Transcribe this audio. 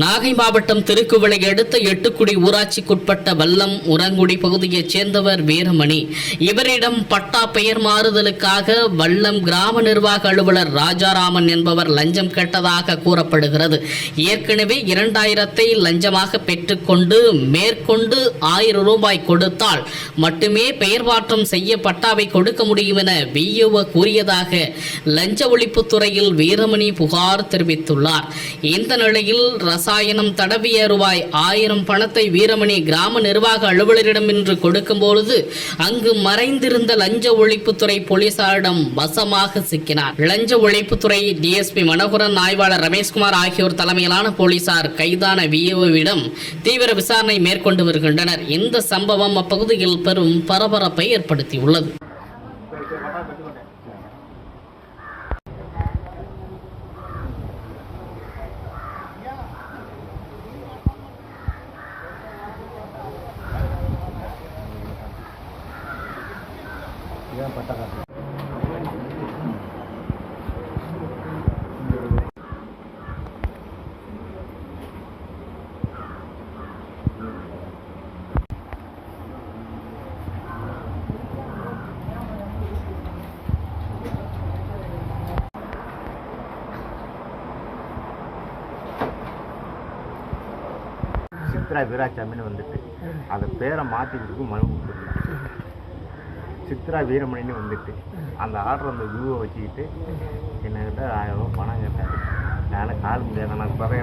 நாகை மாவட்டம் திருக்குவளை அடுத்த எட்டுக்குடி ஊராட்சிக்குட்பட்ட வல்லம் உரங்குடி பகுதியைச் சேர்ந்தவர் வீரமணி. இவரிடம் பட்டா பெயர் மாறுதலுக்காக வல்லம் கிராம நிர்வாக அலுவலர் ராஜாராமன் என்பவர் லஞ்சம் கேட்டதாக கூறப்படுகிறது. ஏற்கனவே இரண்டாயிரத்தை லஞ்சமாக பெற்றுக்கொண்டு மேற்கொண்டு ஆயிரம் ரூபாய் கொடுத்தால் மட்டுமே பெயர் மாற்றம் செய்ய பட்டாவை கொடுக்க முடியும் என விஇஓ கூறியதாக லஞ்ச ஒழிப்புத்துறையில் வீரமணி புகார் தெரிவித்துள்ளார். இந்த நிலையில் ரசாயனம் தடவிய ரூபாய் ஆயிரம் பணத்தை வீரமணி கிராம நிர்வாக அலுவலரிடம் இன்று கொடுக்கும்பொழுது அங்கு மறைந்திருந்த லஞ்ச ஒழிப்புத்துறை போலீசாரிடம் வசமாக சிக்கினார். லஞ்ச ஒழிப்புத்துறை டிஎஸ்பி மனோகரன் ஆய்வாளர் ரமேஷ்குமார் ஆகியோர் தலைமையிலான போலீசார் கைதான விஏஓவிடம் தீவிர விசாரணை மேற்கொண்டு வருகின்றனர். இந்த சம்பவம் அப்பகுதியில் பெரும் பரபரப்பை ஏற்படுத்தியுள்ளது. சித்ரா வீராசாமின்னு வந்துட்டு அதை பேரை மாற்றிக்கிறதுக்கு மனு கொடுத்துருந்தேன் சித்ரா வீரமணின்னு வந்துட்டு அந்த ஆர்டர் அந்த வியூவை வச்சுக்கிட்டு என்கிட்ட ஆயிரம் ரூபாய் பணம் கேட்டார். நானும் கால் முடியாது நான் இப்போ